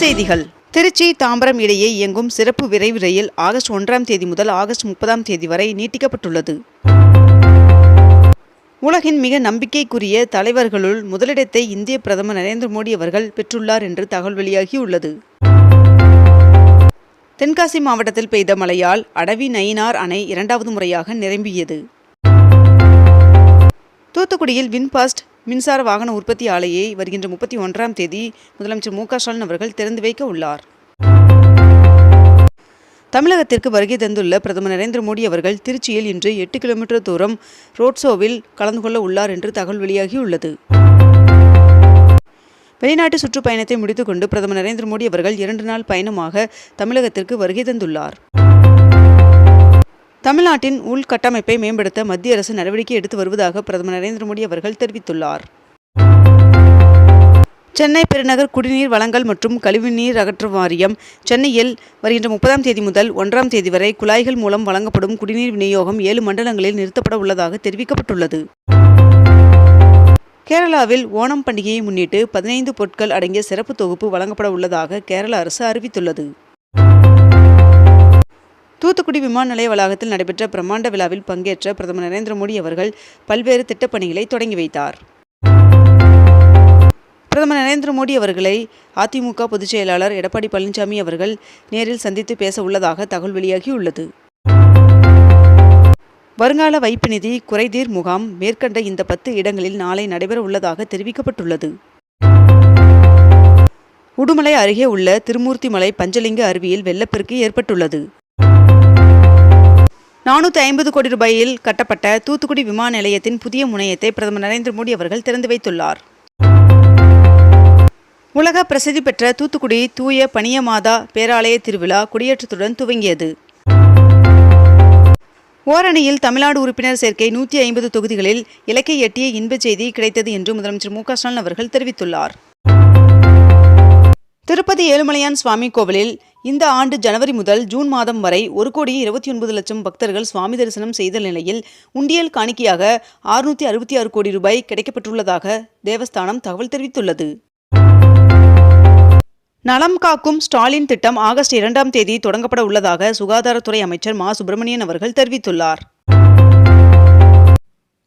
செய்திகள். திருச்சி தாம்பரம் இடையே இயங்கும் சிறப்பு விரைவு ரயில் ஆகஸ்ட் ஒன்றாம் தேதி முதல் ஆகஸ்ட் முப்பதாம் தேதி வரை நீட்டிக்கப்பட்டுள்ளது. உலகின் மிக நம்பிக்கைக்குரிய தலைவர்களுள் முதலிடத்தை இந்திய பிரதமர் நரேந்திர மோடி அவர்கள் பெற்றுள்ளார் என்று தகவல் வெளியாகியுள்ளது. தென்காசி மாவட்டத்தில் பெய்த மழையால் அடவி நயினார் அணை இரண்டாவது முறையாக நிரம்பியது. தூத்துக்குடியில் வின்பாஸ்ட் மின்சார வாகன உற்பத்தி ஆலையை வருகின்ற முப்பத்தி ஒன்றாம் தேதி முதலமைச்சர் மு க ஸ்டாலின் அவர்கள் திறந்து வைக்க உள்ளார். தமிழகத்திற்கு வருகை தந்துள்ள பிரதமர் நரேந்திர மோடி அவர்கள் திருச்சியில் இன்று எட்டு கிலோமீட்டர் தூரம் ரோட் ஷோவில் கலந்து கொள்ள உள்ளார் என்று தகவல் வெளியாகியுள்ளது. வெளிநாட்டு சுற்றுப்பயணத்தை முடித்துக்கொண்டு பிரதமர் நரேந்திர மோடி அவர்கள் இரண்டு நாள் பயணமாக தமிழகத்திற்கு வருகை தந்துள்ளார். தமிழ்நாட்டின் உள்கட்டமைப்பை மேம்படுத்த மத்திய அரசு நடவடிக்கை எடுத்து வருவதாக பிரதமர் நரேந்திர மோடி அவர்கள் தெரிவித்துள்ளார். சென்னை பெருநகர் குடிநீர் வழங்கல் மற்றும் கழிவுநீர் அகற்று வாரியம் சென்னையில் வருகின்ற முப்பதாம் தேதி முதல் ஒன்றாம் தேதி வரை குழாய்கள் மூலம் வழங்கப்படும் குடிநீர் விநியோகம் ஏழு மண்டலங்களில் நிறுத்தப்பட உள்ளதாக தெரிவிக்கப்பட்டுள்ளது. கேரளாவில் ஓணம் பண்டிகையை முன்னிட்டு பதினைந்து பொருட்கள் அடங்கிய சிறப்பு தொகுப்பு வழங்கப்பட உள்ளதாக கேரள அரசு அறிவித்துள்ளது. தூத்துக்குடி விமான நிலைய வளாகத்தில் நடைபெற்ற பிரம்மாண்ட விழாவில் பங்கேற்ற பிரதமர் நரேந்திர மோடி அவர்கள் பல்வேறு திட்டப்பணிகளை தொடங்கி வைத்தார். பிரதமர் நரேந்திர மோடி அவர்களை அதிமுக பொதுச் செயலாளர் எடப்பாடி பழனிசாமி அவர்கள் நேரில் சந்தித்து பேச உள்ளதாக தகவல் வெளியாகியுள்ளது. வருங்கால வைப்பு நிதி குறைதீர் முகாம் மேற்கண்ட இந்த பத்து இடங்களில் நாளை நடைபெற உள்ளதாக தெரிவிக்கப்பட்டுள்ளது. உடுமலை அருகே உள்ள திருமூர்த்திமலை பஞ்சலிங்க அருவியில் வெள்ளப்பெருக்கு ஏற்பட்டுள்ளது. நானூற்றி ஐம்பது கோடி ரூபாயில் கட்டப்பட்ட தூத்துக்குடி விமான நிலையத்தின் புதிய முனையத்தை பிரதமர் நரேந்திர மோடி அவர்கள் திறந்து வைத்துள்ளார். உலக பிரசித்தி பெற்ற தூத்துக்குடி தூய பனியமாதா பேராலய திருவிழா கொடியேற்றத்துடன் துவங்கியது. ஓரணியில் தமிழ்நாடு உறுப்பினர் சேர்க்கை நூற்றி ஐம்பது தொகுதிகளில் இலக்கை எட்டிய இன்பச் செய்தி கிடைத்தது என்று முதலமைச்சர் மு க ஸ்டாலின் அவர்கள் தெரிவித்துள்ளார். திருப்பதி ஏழுமலையான் சுவாமி கோவிலில் இந்த ஆண்டு ஜனவரி முதல் ஜூன் மாதம் வரை ஒரு கோடியே இருபத்தி ஒன்பது லட்சம் பக்தர்கள் சுவாமி தரிசனம் செய்த நிலையில் உண்டியல் காணிக்கையாக அறுநூற்றி அறுபத்தி ஆறு கோடி ரூபாய் கிடைக்கப்பட்டுள்ளதாக தேவஸ்தானம் தகவல் தெரிவித்துள்ளது. நலம் காக்கும் ஸ்டாலின் திட்டம் ஆகஸ்ட் இரண்டாம் தேதி தொடங்கப்பட உள்ளதாக சுகாதாரத்துறை அமைச்சர் மா சுப்பிரமணியன் அவர்கள் தெரிவித்துள்ளார்.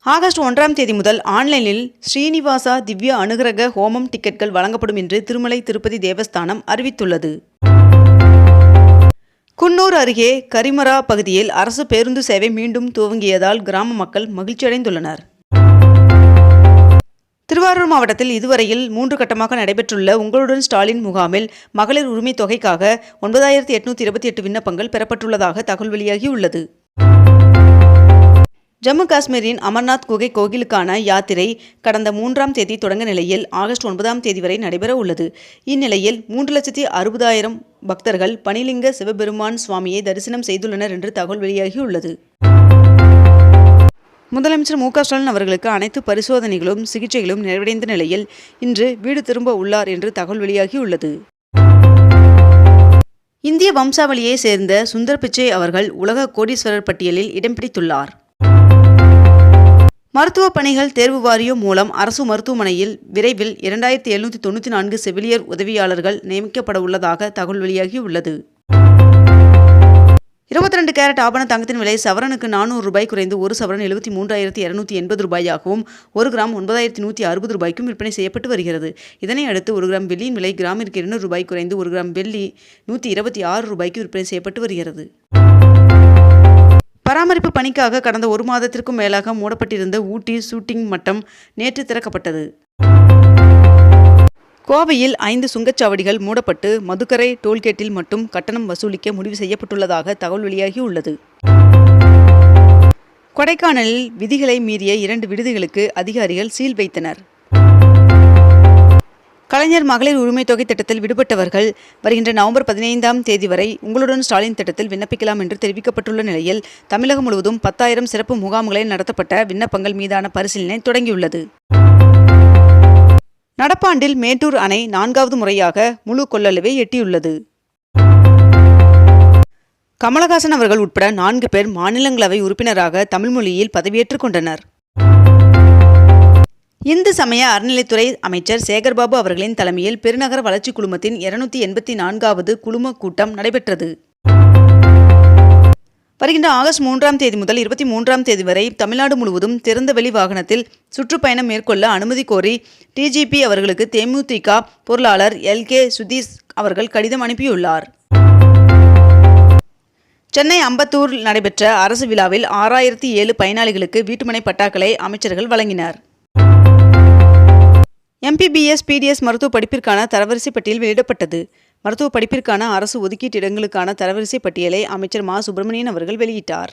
ஆகஸ்ட் ஒன்றாம் தேதி முதல் ஆன்லைனில் ஸ்ரீனிவாசா திவ்ய அனுகிரக ஹோமம் டிக்கெட்கள் வழங்கப்படும் என்று திருமலை திருப்பதி தேவஸ்தானம் அறிவித்துள்ளது. குன்னூர் அருகே கரிமரா பகுதியில் அரசு பேருந்து சேவை மீண்டும் துவங்கியதால் கிராம மக்கள் மகிழ்ச்சியடைந்துள்ளனர். திருவாரூர் மாவட்டத்தில் இதுவரையில் மூன்று கட்டமாக நடைபெற்றுள்ள உங்களுடன் ஸ்டாலின் முகாமில் மகளிர் உரிமை தொகைக்காக ஒன்பதாயிரத்தி எட்நூத்தி இருபத்தி எட்டு விண்ணப்பங்கள் பெறப்பட்டுள்ளதாக தகவல் வெளியாகியுள்ளது. ஜம்மு காஷ்மீரின் அமர்நாத் குகை கோகிலுக்கான யாத்திரை கடந்த மூன்றாம் தேதி தொடங்க நிலையில் ஆகஸ்ட் ஒன்பதாம் தேதி வரை நடைபெற உள்ளது. இந்நிலையில் மூன்று லட்சத்தி அறுபதாயிரம் பக்தர்கள் பனிலிங்க சிவபெருமான் சுவாமியை தரிசனம் செய்துள்ளனர் என்று தகவல் வெளியாகியுள்ளது. முதலமைச்சர் மு ஸ்டாலின் அவர்களுக்கு அனைத்து பரிசோதனைகளும் சிகிச்சைகளும் நிறைவடைந்த நிலையில் இன்று வீடு திரும்ப உள்ளார் என்று தகவல் வெளியாகியுள்ளது. இந்திய வம்சாவளியை சேர்ந்த சுந்தர் பிச்சை அவர்கள் உலக கோடீஸ்வரர் பட்டியலில் இடம் பிடித்துள்ளார். மருத்துவ பணிகள் தேர்வு வாரியம் மூலம் அரசு மருத்துவமனையில் விரைவில் இரண்டாயிரத்தி எழுநூற்றி தொண்ணூற்றி நான்கு செவிலியர் உதவியாளர்கள் நியமிக்கப்பட உள்ளதாக தகவல் வெளியாகியுள்ளது. இருபத்தி ரெண்டு கேரட் ஆபண தங்கத்தின் விலை சவரனுக்கு நானூறு ரூபாய் குறைந்து ஒரு சவரன் எழுபத்தி மூன்றாயிரத்தி இரநூத்தி எண்பது ரூபாயாகவும் ஒரு கிராம் ஒன்பதாயிரத்தி நூற்றி அறுபது ரூபாய்க்கும் விற்பனை செய்யப்பட்டு வருகிறது. இதனை அடுத்து ஒரு கிராம் வெள்ளியின் விலை கிராமிற்கு இருநூறு ரூபாய் குறைந்து ஒரு கிராம் வெள்ளி நூற்றி இருபத்தி ஆறு ரூபாய்க்கு விற்பனை செய்யப்பட்டு வருகிறது. பராமரிப்பு பணிக்காக கடந்த ஒரு மாதத்திற்கும் மேலாக மூடப்பட்டிருந்த ஊட்டி ஷூட்டிங் மட்டம் நேற்று திறக்கப்பட்டது. கோவையில் ஐந்து சுங்கச்சாவடிகள் மூடப்பட்டு மதுக்கரை டோல்கேட்டில் மட்டும் கட்டணம் வசூலிக்க முடிவு செய்யப்பட்டுள்ளதாக தகவல் வெளியாகியுள்ளது கொடைக்கானலில் விதிகளை மீறிய இரண்டு விடுதிகளுக்கு அதிகாரிகள் சீல் வைத்தனர். கலைஞர் மகளிர் உரிமை தொகை திட்டத்தில் விடுபட்டவர்கள் வருகின்ற நவம்பர் பதினைந்தாம் தேதி வரை உங்களுடன் ஸ்டாலின் திட்டத்தில் விண்ணப்பிக்கலாம் என்று தெரிவிக்கப்பட்டுள்ள நிலையில் தமிழகம் முழுவதும் பத்தாயிரம் சிறப்பு முகாம்களில் நடத்தப்பட்ட விண்ணப்பங்கள் மீதான பரிசீலனை தொடங்கியுள்ளது. நடப்பாண்டில் மேட்டூர் அணை நான்காவது முறையாக முழு கொள்ளளவை எட்டியுள்ளது. கமலஹாசன் அவர்கள் உட்பட நான்கு பேர் மாநிலங்களவை உறுப்பினராக தமிழ் மொழியில் பதவியேற்றுக் கொண்டனர். இந்து சமய அறநிலைத்துறை அமைச்சர் சேகர்பாபு அவர்களின் தலைமையில் பெருநகர வளர்ச்சி குழுமத்தின் இருநூத்தி எண்பத்தி நான்காவது குழும கூட்டம் நடைபெற்றது. வருகின்ற ஆகஸ்ட் மூன்றாம் தேதி முதல் இருபத்தி மூன்றாம் தேதி வரை தமிழ்நாடு முழுவதும் திறந்தவெளி வாகனத்தில் சுற்றுப்பயணம் மேற்கொள்ள அனுமதி கோரி டிஜிபி அவர்களுக்கு தேமுதிக பொருளாளர் எல் கே சுதீஷ் அவர்கள் கடிதம் அனுப்பியுள்ளார். சென்னை அம்பத்தூரில் நடைபெற்ற அரசு விழாவில் ஆறாயிரத்தி ஏழு பயனாளிகளுக்கு வீட்டுமனை பட்டாக்களை அமைச்சர்கள் வழங்கினர். எம்பிபிஎஸ் பிடிஎஸ் மருத்துவ படிப்பிற்கான தரவரிசை பட்டியல் வெளியிடப்பட்டது. மருத்துவ படிப்பிற்கான அரசு ஒதுக்கீட்டு இடங்களுக்கான தரவரிசை பட்டியலை அமைச்சர் மா. சுப்பிரமணியன் அவர்கள் வெளியிட்டார்.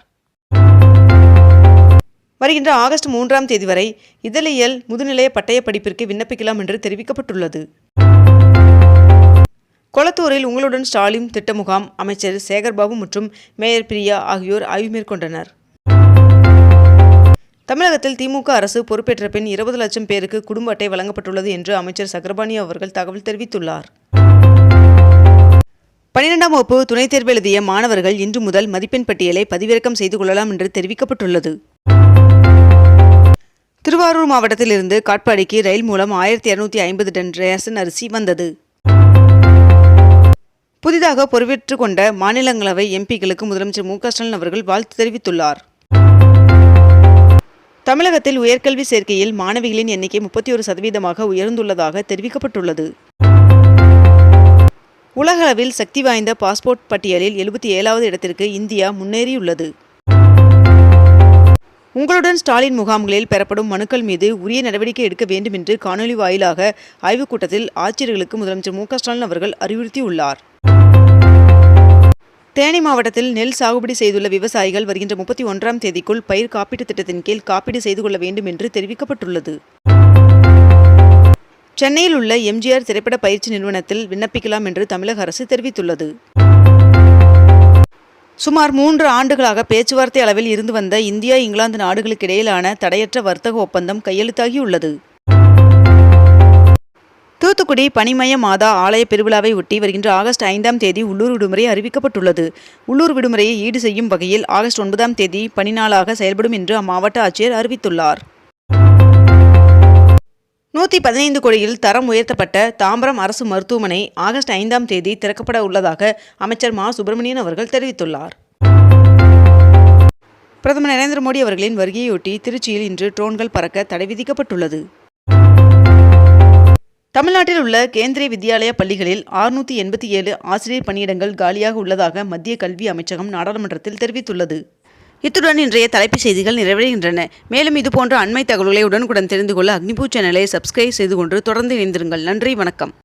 வருகின்ற ஆகஸ்ட் மூன்றாம் தேதி வரை இதழியல் முதுநிலைய பட்டய படிப்பிற்கு விண்ணப்பிக்கலாம் என்று தெரிவிக்கப்பட்டுள்ளது. கொளத்தூரில் உங்களுடன் ஸ்டாலின் திட்ட முகாம் அமைச்சர் சேகர்பாபு மற்றும் மேயர் பிரியா ஆகியோர் ஆய்வு மேற்கொண்டனர். தமிழகத்தில் திமுக அரசு பொறுப்பேற்ற பின் இருபது லட்சம் பேருக்கு குடும்ப அட்டை வழங்கப்பட்டுள்ளது என்று அமைச்சர் சக்கரபாணி அவர்கள் தகவல் தெரிவித்துள்ளார். பனிரெண்டாம் வகுப்பு துணைத் தேர்வு எழுதிய மாணவர்கள் இன்று முதல் மதிப்பெண் பட்டியலை பதிவிறக்கம் செய்து கொள்ளலாம் என்று தெரிவிக்கப்பட்டுள்ளது. திருவாரூர் மாவட்டத்திலிருந்து காட்பாடிக்கு ரயில் மூலம் ஆயிரத்தி இருநூத்தி ஐம்பது டன் ரேஷன் அரிசி வந்தது. புதிதாக பொறுப்பேற்றுக் கொண்ட மாநிலங்களவை எம்பிக்களுக்கு முதலமைச்சர் மு க ஸ்டாலின் அவர்கள் வாழ்த்து தெரிவித்துள்ளார். தமிழகத்தில் உயர்கல்வி சேர்க்கையில் மாணவிகளின் எண்ணிக்கை முப்பத்தி ஒரு சதவீதமாக உயர்ந்துள்ளதாக தெரிவிக்கப்பட்டுள்ளது. உலகளவில் சக்தி வாய்ந்த பாஸ்போர்ட் பட்டியலில் எழுபத்தி ஏழாவது இடத்திற்கு இந்தியா முன்னேறியுள்ளது. உங்களுடன் ஸ்டாலின் முகாம்களில் பெறப்படும் மனுக்கள் மீது உரிய நடவடிக்கை எடுக்க வேண்டும் என்று காணொலி வாயிலாக ஆய்வுக் கூட்டத்தில் ஆட்சியர்களுக்கு முதலமைச்சர் மு க ஸ்டாலின் அவர்கள் அறிவுறுத்தியுள்ளார். தேனி மாவட்டத்தில் நெல் சாகுபடி செய்துள்ள விவசாயிகள் வருகின்ற முப்பத்தி ஒன்றாம் தேதிக்குள் பயிர் காப்பீட்டுத் திட்டத்தின் கீழ் காப்பீடு செய்து கொள்ள வேண்டும் என்று தெரிவிக்கப்பட்டுள்ளது. சென்னையில் உள்ள எம்ஜிஆர் திரைப்பட பயிற்சி நிறுவனத்தில் விண்ணப்பிக்கலாம் என்று தமிழக அரசு தெரிவித்துள்ளது. சுமார் மூன்று ஆண்டுகளாக பேச்சுவார்த்தை அளவில் இருந்து வந்த இந்தியா இங்கிலாந்து நாடுகளுக்கு இடையிலான தடையற்ற வர்த்தக ஒப்பந்தம் கையெழுத்தாகியுள்ளது. தூத்துக்குடி பனிமய மாதா ஆலய பெருவிழாவை ஒட்டி வருகின்ற ஆகஸ்ட் ஐந்தாம் தேதி உள்ளூர் விடுமுறை அறிவிக்கப்பட்டுள்ளது. உள்ளூர் விடுமுறையை ஈடு செய்யும் வகையில் ஆகஸ்ட் ஒன்பதாம் தேதி பணி நாளாக செயல்படும் என்று அம்மாவட்ட ஆட்சியர் அறிவித்துள்ளார். நூற்றி பதினைந்து கோடியில் தரம் உயர்த்தப்பட்ட தாம்பரம் அரசு மருத்துவமனை ஆகஸ்ட் ஐந்தாம் தேதி திறக்கப்பட உள்ளதாக அமைச்சர் மா. சுப்பிரமணியன் அவர்கள் தெரிவித்துள்ளார். பிரதமர் நரேந்திர மோடி அவர்களின் வருகையொட்டி திருச்சியில் இன்று ட்ரோன்கள் பறக்க தடை விதிக்கப்பட்டுள்ளது. தமிழ்நாட்டில் உள்ள கேந்திரிய வித்யாலய பள்ளிகளில் ஆறுநூற்றி எண்பத்தி ஏழு ஆசிரியர் பணியிடங்கள் காலியாக உள்ளதாக மத்திய கல்வி அமைச்சகம் நாடாளுமன்றத்தில் தெரிவித்துள்ளது. இத்துடன் இன்றைய தலைப்புச் செய்திகள் நிறைவடைகின்றன. மேலும் இதுபோன்ற அண்மை தகவல்களை உடனுக்குடன் தெரிந்து கொள்ள அக்னிபூ சேனலை சப்ஸ்கிரைப் செய்து கொண்டு தொடர்ந்து இணைந்திருங்கள். நன்றி வணக்கம்.